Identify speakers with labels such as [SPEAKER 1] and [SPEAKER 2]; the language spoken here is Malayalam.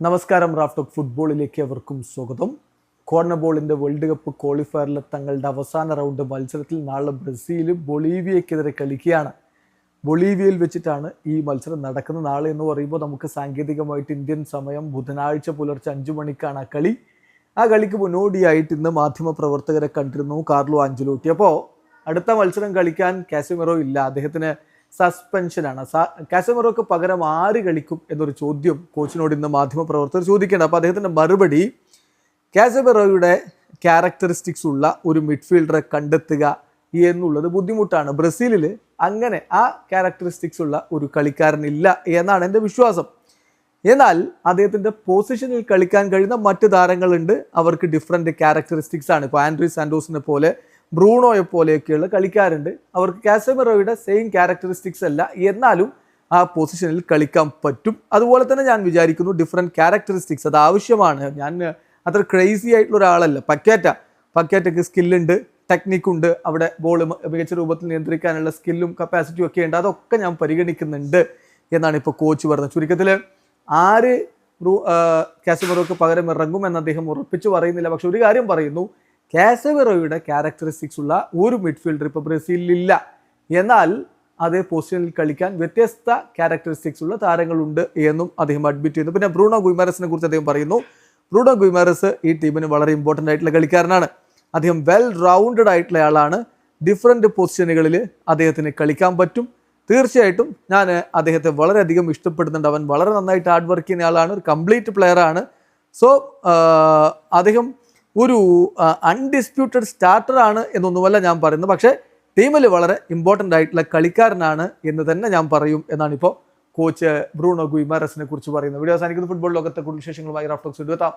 [SPEAKER 1] നമസ്കാരം റാഫ്റ്റോക്ക് ഫുട്ബോളിലേക്ക് അവർക്കും സ്വാഗതം. കോർണർ ബോളിന്റെ വേൾഡ് കപ്പ് ക്വാളിഫയറിലെ തങ്ങളുടെ അവസാന റൗണ്ട് മത്സരത്തിൽ നാളെ ബ്രസീൽ ബൊളീവിയക്കെതിരെ കളിക്കുകയാണ്. ബൊളീവിയയിൽ വെച്ചിട്ടാണ് ഈ മത്സരം നടക്കുന്നത്. നാളെ എന്ന് പറയുമ്പോൾ നമുക്ക് സാങ്കേതികമായിട്ട് ഇന്ത്യൻ സമയം ബുധനാഴ്ച പുലർച്ചെ അഞ്ചു മണിക്കാണ് ആ കളി. ആ കളിക്ക് മുന്നോടിയായിട്ട് ഇന്ന് മാധ്യമ പ്രവർത്തകരെ കണ്ടിരുന്നു കാർലോ ആഞ്ചലോട്ടി അപ്പോൾ അടുത്ത മത്സരം കളിക്കാൻ കാസിമെറോ ഇല്ല. അദ്ദേഹത്തിന് സസ്പെൻഷനാണ് കാസമറോക്ക് പകരം ആര് കളിക്കും എന്നൊരു ചോദ്യം കോച്ചിനോട് ഇന്ന് മാധ്യമപ്രവർത്തകർ ചോദിക്കേണ്ട അപ്പോൾ അദ്ദേഹത്തിന്റെ മറുപടി കാസമെറോയുടെ ക്യാരക്ടറിസ്റ്റിക്സ് ഉള്ള ഒരു മിഡ്ഫീൽഡറെ കണ്ടെത്തുക എന്നുള്ളത് ബുദ്ധിമുട്ടാണ്. ബ്രസീലിൽ അങ്ങനെ ആ ക്യാരക്ടറിസ്റ്റിക്സ് ഉള്ള ഒരു കളിക്കാരനില്ല എന്നാണ് എന്റെ വിശ്വാസം. എന്നാൽ അദ്ദേഹത്തിന്റെ പൊസിഷനിൽ കളിക്കാൻ കഴിയുന്ന മറ്റ് താരങ്ങളുണ്ട്. അവർക്ക് ഡിഫറെന്റ് ക്യാരക്ടറിസ്റ്റിക്സ് ആണ്. ഇപ്പോൾ ആൻഡ്രി സാൻഡോസിനെ പോലെ ബ്രൂണോയെ പോലെയൊക്കെയുള്ള കളിക്കാരുണ്ട്. അവർക്ക് കാസമിറോയുടെ സെയിം ക്യാരക്ടറിസ്റ്റിക്സ് അല്ല. എന്നാലും ആ പൊസിഷനിൽ കളിക്കാൻ പറ്റും. അതുപോലെ തന്നെ ഞാൻ വിചാരിക്കുന്നു ഡിഫറെന്റ് ക്യാരക്ടറിസ്റ്റിക്സ് അത് ആവശ്യമാണ്. ഞാൻ അത്ര ക്രേസി ആയിട്ടുള്ള ഒരാളല്ല. പക്കേറ്റ പക്കേറ്റയ്ക്ക് സ്കില്ലുണ്ട് ടെക്നിക്കുണ്ട് അവിടെ ബോൾ മികച്ച രൂപത്തിൽ നിയന്ത്രിക്കാനുള്ള സ്കില്ലും കപ്പാസിറ്റിയും ഒക്കെ ഉണ്ട്. അതൊക്കെ ഞാൻ പരിഗണിക്കുന്നുണ്ട് എന്നാണ് ഇപ്പോൾ കോച്ച് പറഞ്ഞത്. ചുരുക്കത്തിൽ ആര് കാസമെറോക്ക് പകരം ഇറങ്ങും എന്ന് അദ്ദേഹം ഉറപ്പിച്ച് പറയുന്നില്ല. പക്ഷെ ഒരു കാര്യം പറയുന്നു. കാസവെറോയുടെ ക്യാരക്ടറിസ്റ്റിക്സ് ഉള്ള ഒരു മിഡ്ഫീൽഡർ ഇപ്പോൾ ബ്രസീലിലില്ല. എന്നാൽ അതേ പൊസിഷനിൽ കളിക്കാൻ വ്യത്യസ്ത ക്യാരക്ടറിസ്റ്റിക്സ് ഉള്ള താരങ്ങളുണ്ട് എന്നും അദ്ദേഹം അഡ്മിറ്റ് ചെയ്യുന്നു. പിന്നെ ബ്രൂണോ ഗുയ്മാരസിനെ കുറിച്ച് അദ്ദേഹം പറയുന്നു. ബ്രൂണോ ഗുയ്മാരസ് ഈ ടീമിന് വളരെ ഇമ്പോർട്ടന്റ് ആയിട്ടുള്ള കളിക്കാരനാണ്. അദ്ദേഹം വെൽ റൗണ്ടഡ് ആയിട്ടുള്ള ആളാണ്. ഡിഫറെന്റ് പൊസിഷനുകളിൽ അദ്ദേഹത്തിന് കളിക്കാൻ പറ്റും. തീർച്ചയായിട്ടും ഞാൻ അദ്ദേഹത്തെ വളരെയധികം ഇഷ്ടപ്പെടുന്നുണ്ട്. അവൻ വളരെ നന്നായിട്ട് ഹാർഡ് വർക്ക് ചെയ്യുന്ന ആളാണ്. ഒരു കംപ്ലീറ്റ് പ്ലെയർ ആണ്. സോ അദ്ദേഹം ഒരു അൺഡിസ്പ്യൂട്ടഡ് സ്റ്റാർട്ടർ ആണ് എന്നൊന്നുമല്ല ഞാൻ പറയുന്നത്. പക്ഷേ ടീമിൽ വളരെ ഇമ്പോർട്ടന്റ് ആയിട്ടുള്ള കളിക്കാരനാണ് എന്ന് തന്നെ ഞാൻ പറയും എന്നാണ് ഇപ്പോൾ കോച്ച് ബ്രൂണോ ഗുയിമാരസിനെ കുറിച്ച് പറയുന്നത്. വീഡിയോ അവസാനിക്കുന്ന. ഫുട്ബോൾ ലോകത്തെ കൂടുതൽ വിശേഷങ്ങളുമായി റാഫ്റ്റോക്സ് എടുത്താം